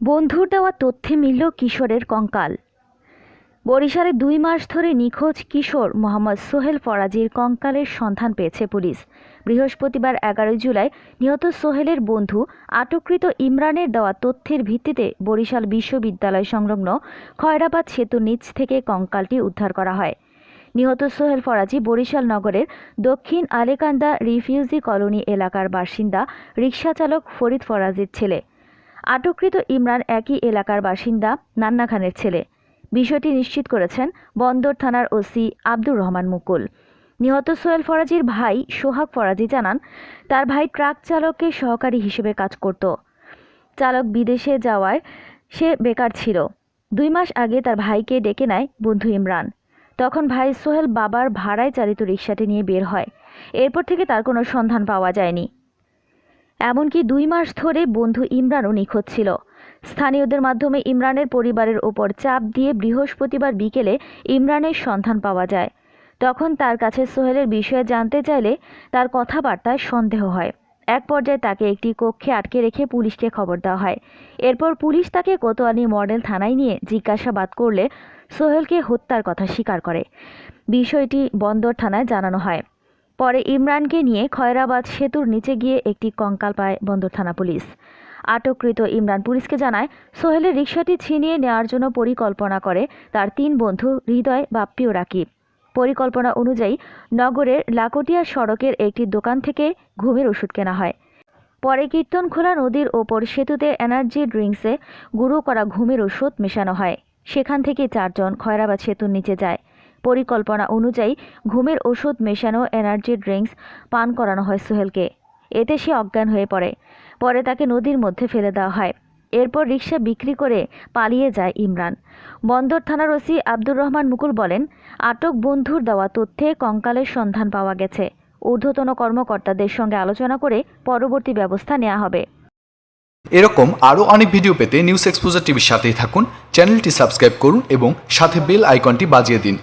বন্ধুর দেওয়া তথ্যে মিলল কিশোরের কঙ্কাল। বরিশালে দুই মাস ধরে নিখোঁজ কিশোর মোহাম্মদ সোহেল ফরাজির কঙ্কালের সন্ধান পেয়েছে পুলিশ। বৃহস্পতিবার এগারোই জুলাই নিহত সোহেলের বন্ধু আটককৃত ইমরানের দেওয়া তথ্যের ভিত্তিতে বরিশাল বিশ্ববিদ্যালয় সংলগ্ন খয়রাবাদ সেতুর নিচ থেকে কঙ্কালটি উদ্ধার করা হয়। নিহত সোহেল ফরাজি বরিশাল নগরের দক্ষিণ আলেকান্দা রিফিউজি কলোনি এলাকার বাসিন্দা, রিকশাচালক ফরিদ ফরাজির ছেলে। আটককৃত ইমরান একই এলাকার বাসিন্দা নান্না খানের ছেলে। বিষয়টি নিশ্চিত করেছেন বন্দর থানার ওসি আব্দুর রহমান মুকুল। নিহত সোহেল ফরাজির ভাই সোহাগ ফরাজি জানান, তার ভাই ট্রাক চালকের সহকারী হিসেবে কাজ করত। চালক বিদেশে যাওয়ায় সে বেকার ছিল। দুই মাস আগে তার ভাইকে ডেকে নেয় বন্ধু ইমরান। তখন ভাই সোহেল বাবার ভাড়ায় চালিত রিকশাটি নিয়ে বের হয়। এরপর থেকে তার কোনো সন্ধান পাওয়া যায়নি। এমনকি দুই মাস ধরে বন্ধু ইমরানও নিখোঁজ ছিল। স্থানীয়দের মাধ্যমে ইমরানের পরিবারের ওপর চাপ দিয়ে বৃহস্পতিবার বিকেলে ইমরানের সন্ধান পাওয়া যায়। তখন তার কাছে সোহেলের বিষয়ে জানতে চাইলে তার কথাবার্তায় সন্দেহ হয়। এক পর্যায়ে তাকে একটি কক্ষে আটকে রেখে পুলিশকে খবর দেওয়া হয়। এরপর পুলিশ তাকে কোতোয়ালি মডেল থানায় নিয়ে জিজ্ঞাসাবাদ করলে সোহেলকে হত্যার কথা স্বীকার করে। বিষয়টি বন্দর থানায় জানানো হয়। পরে ইমরানকে নিয়ে খয়রাবাদ সেতুর নিচে গিয়ে একটি কঙ্কাল পায় বন্দর থানা পুলিশ। আটককৃত ইমরান পুলিশকে জানায়, সোহেলের রিকশাটি ছিনিয়ে নেওয়ার জন্য পরিকল্পনা করে তার তিন বন্ধু হৃদয়, বাপ্পি ও পরিকল্পনা অনুযায়ী নগরের লাকটিয়া সড়কের একটি দোকান থেকে ঘুমের ওষুধ কেনা হয়। পরে কীর্তনখোলা নদীর ওপর সেতুতে এনার্জি ড্রিঙ্কসে গুঁড়ো করা ঘুমের ওষুধ মেশানো হয়। সেখান থেকে চারজন খয়রাবাদ সেতুর নিচে যায়। পরিকল্পনা অনুযায়ী ঘুমের ওষুধ মেশানো এনার্জি ড্রিঙ্কস পান করানো হয় সোহেলকে। এতে সে অজ্ঞান হয়ে পড়ে। পরে তাকে নদীর মধ্যে ফেলে দেওয়া হয়। এরপর রিক্সা বিক্রি করে পালিয়ে যায় ইমরান। বন্দর থানার ওসি আব্দুর রহমান মুকুল বলেন, আটক বন্ধুর দেওয়া তথ্যে কঙ্কালের সন্ধান পাওয়া গেছে। ঊর্ধ্বতন কর্মকর্তাদের সঙ্গে আলোচনা করে পরবর্তী ব্যবস্থা নেওয়া হবে। এরকম আরও অনেক ভিডিও পেতে নিউজ এক্সপোজার টিভির সাথেই থাকুন। চ্যানেলটি সাবস্ক্রাইব করুন এবং সাথে বেল আইকনটি বাজিয়ে দিন।